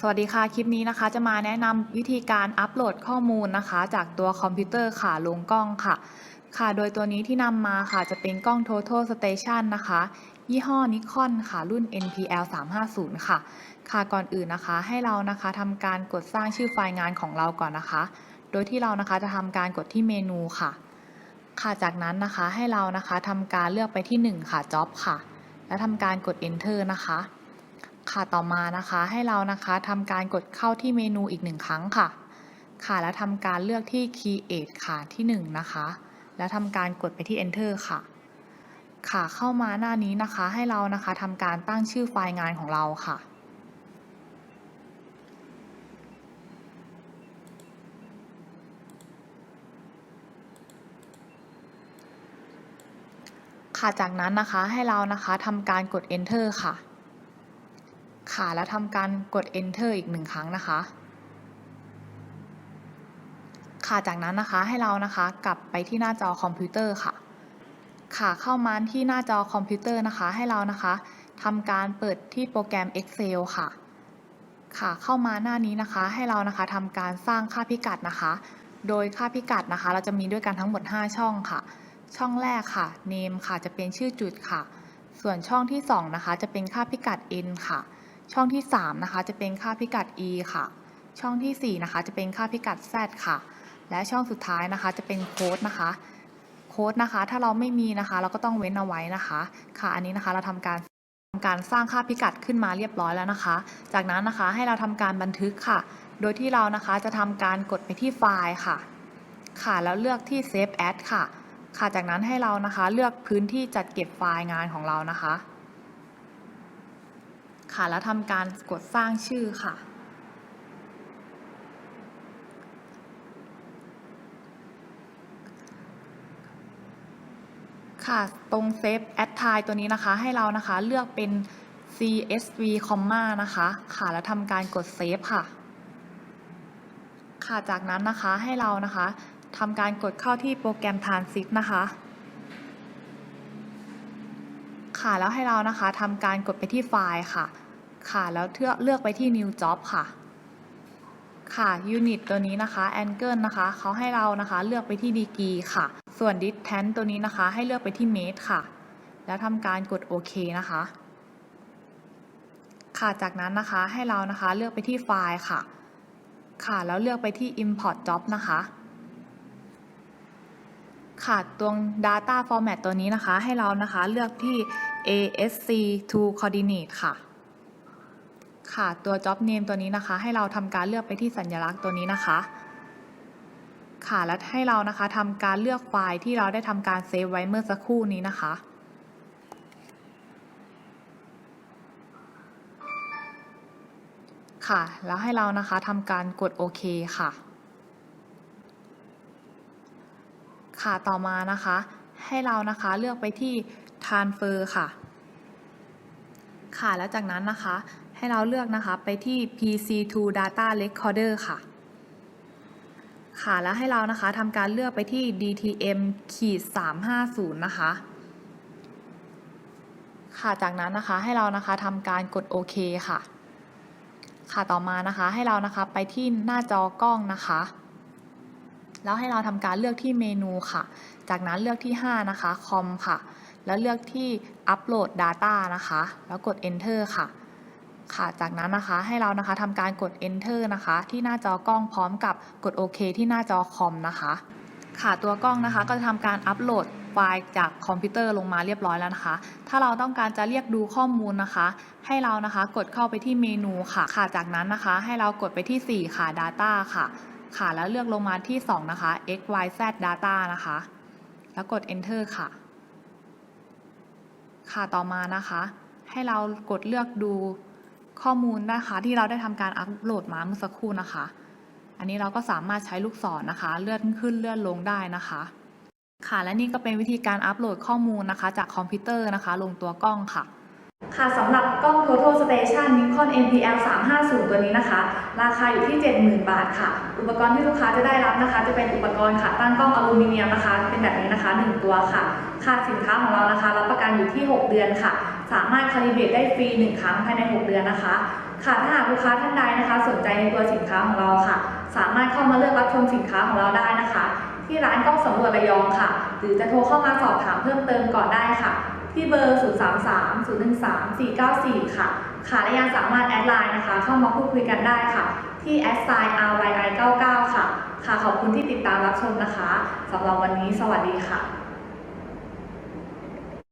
สวัสดีค่ะ คลิปนี้นะคะจะมาแนะนำวิธีการอัปโหลดข้อมูลนะคะ จากตัวคอมพิวเตอร์ค่ะลงกล้องค่ะ ค่ะ โดยตัวนี้ที่นำมาค่ะจะเป็นกล้อง Total Station นะคะ ยี่ห้อนิคอนค่ะรุ่น NPL 350ค่ะ ค่ะก่อนอื่นนะคะให้เรานะคะทำการกดสร้างชื่อไฟล์งานของเราก่อนนะคะ โดยที่เรานะคะจะทำการกดที่เมนูค่ะ ค่ะจากนั้นนะคะให้เรานะคะทำการเลือกไปที่ 1 ค่ะ Job ค่ะ แล้วทำการกด Enter นะคะ ค่ะต่อมานะคะให้เรานะคะทำการกดเข้าที่เมนูอีกหนึ่งครั้งค่ะ ค่ะแล้วทำการเลือกที่ Create ค่ะที่ 1 นะคะ แล้วทำการกดไปที่ Enter ค่ะ ค่ะเข้ามาหน้านี้นะคะให้เรานะคะทำการตั้งชื่อไฟล์งานของเราค่ะค่ะจากนั้นนะคะให้เรานะคะทำการกด Enter ค่ะ ค่ะ แล้วทำการกด Enter อีกหนึ่งครั้งนะคะ ค่ะ จากนั้นนะคะให้เรานะคะกลับไปที่หน้าจอคอมพิวเตอร์ค่ะ ค่ะเข้ามาที่หน้าจอคอมพิวเตอร์นะคะ ให้เรานะคะทำการเปิดที่โปรแกรม Excel ค่ะ ค่ะเข้ามาหน้านี้นะคะ ให้เรานะคะทำการสร้างค่าพิกัดนะคะ โดยค่าพิกัดนะคะ เราจะมีด้วยกันทั้งหมด 5 ช่องค่ะ ช่องแรกค่ะ name ค่ะจะเป็นชื่อจุดค่ะ ส่วนช่องที่ 2 นะคะ จะเป็นค่าพิกัด n ค่ะ ช่องที่ 3 นะคะ จะเป็นค่าพิกัด e ค่ะ ช่องทีสี่ 4 นะคะ จะเป็นค่าพิกัด z ค่ะ และช่องสุดท้ายนะคะ จะเป็นโค้ดนะคะ โค้ดนะคะ ถ้าเราไม่มีนะคะ เราก็ต้องเว้นเอาไว้นะคะ ค่ะ อันนี้นะคะ เราทำการทำการสร้างค่าพิกัดขึ้นมาเรียบร้อยแล้วนะคะ จากนั้นนะคะ ให้เราทำการบันทึกค่ะ โดยที่เรานะคะจะทำการกดไปที่ไฟล์ค่ะ ค่ะแล้วเลือกที่ Save As ค่ะ ค่ะ จากนั้นให้เรานะคะ เลือกพื้นที่จัดเก็บไฟล์งานของเรานะคะ ค่ะ แล้วทำการกดสร้างชื่อค่ะ ค่ะ ตรง Save As Time ตัวนี้นะคะ ให้เรานะคะเลือกเป็น CSV comma นะคะ ค่ะ แล้วทำการกด Save ค่ะ ค่ะ จากนั้นนะคะให้เรานะคะทำการกดเข้าที่โปรแกรม Transit นะคะ ค่ะ แล้วให้เรานะคะทำการกดไปที่ไฟล์ค่ะ ค่ะ แล้วเลือกไปที่ New Job ค่ะ ค่ะ Unit ตัวนี้นะคะ Angle นะคะเขาให้เรานะคะเลือกไปที่ Degree ค่ะ ส่วน Distance ตัวนี้นะคะ ให้เลือกไปที่ Mate ค่ะ แล้วทำการกดโอเคนะคะ ค่ะ จากนั้นนะคะให้เรานะคะเลือกไปที่ไฟล์ค่ะ ค่ะ แล้วเลือกไปที่ Import Job นะคะค่ะตรง Data Format ตัวนี้นะคะ ให้เรานะคะเลือกที่ ASC to Coordinate ค่ะ ค่ะ ตัว Job Name ตัวนี้นะคะ ให้เราทำการเลือกไปที่สัญลักษณ์ตัวนี้นะคะ ค่ะ แล้วให้เรานะคะทำการเลือกไฟล์ที่เราได้ทำการเซฟไว้เมื่อสักครู่นี้นะคะค่ะ แล้วให้เรานะคะทำการกดโอเคค่ะ ค่ะต่อมานะคะ ให้เรานะคะเลือกไปที่ transfer ค่ะ ค่ะแล้วจากนั้นนะคะ ให้เราเลือกนะคะไปที่ PC2 Data Recorder ค่ะ ค่ะแล้วให้เรานะคะทำการเลือกไปที่ DTM ขีด350 นะคะ ค่ะจากนั้นนะคะให้เรานะคะทำการกดโอเคค่ะ ค่ะต่อมานะคะให้เรานะคะไปที่หน้าจอกล้องนะคะแล้วให้เราทำการเลือกที่เมนูค่ะ จากนั้นเลือกที่ 5 นะคะ คอมค่ะ แล้วเลือกที่ Upload Data นะคะ แล้วกด Enter ค่ะ ค่ะ จากนั้นนะคะให้เรานะคะทำการกด Enter นะคะ ที่หน้าจอกล้องพร้อมกับกดโอเคที่หน้าจอคอมนะคะ ค่ะตัวกล้องนะคะก็จะทำการอัปโหลดไฟล์จากคอมพิวเตอร์ลงมาเรียบร้อยแล้วนะคะ ถ้าเราต้องการจะเรียกดูข้อมูลนะคะ ให้เรานะคะกดเข้าไปที่เมนูค่ะ ค่ะจากนั้นนะคะ ให้เรากดไปที่ 4 ค่ะ Data ค่ะ ค่ะแล้วเลือกลงมาที่ 2 นะคะ x y z data นะคะ แล้วกด enter ค่ะ ค่ะต่อมานะคะ ให้เรากดเลือกดู ข้อมูลนะคะที่เราได้ทำการอัปโหลดมาเมื่อสักครู่นะคะ อันนี้เราก็สามารถใช้ลูกศรนนะคะ เลื่อนขึ้นเลื่อนลงได้นะคะ ค่ะและนี่ก็เป็นวิธีการอัปโหลดข้อมูลนะคะ จากคอมพิวเตอร์นะคะ ลงตัวกล้องค่ะ ค่ะสำหรับกล้อง Total Station Nikon NPL 350 ตัวนี้นะคะ ราคาอยู่ที่ 70,000 บาทค่ะ อุปกรณ์ที่ลูกค้าจะได้รับนะคะ จะเป็นอุปกรณ์ค่ะตั้งกล้องอลูมิเนียมนะคะ เป็นแบบนี้นะคะ 1 ตัวค่ะ ค่าสินค้าของเรานะคะ รับประกันอยู่ที่ 6 เดือนค่ะ สามารถคาลิเบรตได้ฟรี 1 ครั้งภายใน 6 เดือนนะคะ ค่ะถ้าหากลูกค้าท่านใดนะคะ สนใจในตัวสินค้าของเราค่ะ สามารถเข้ามาเลือกรับชมสินค้าของเราได้นะคะ ที่ร้านกล้องสำรวจระยองค่ะ หรือจะโทรเข้ามาสอบถามเพิ่มเติมก่อนได้ค่ะ ที่เบอร์ 033 013 494 ค่ะ ค่ะ และยังสามารถแอดไลน์นะคะ เข้ามาพูดคุยกันได้ค่ะ ที่แอดไซน์ RYI 99ค่ะ ค่ะ ขอบคุณที่ติดตามรับชมนะคะ สำหรับวันนี้สวัสดีค่ะ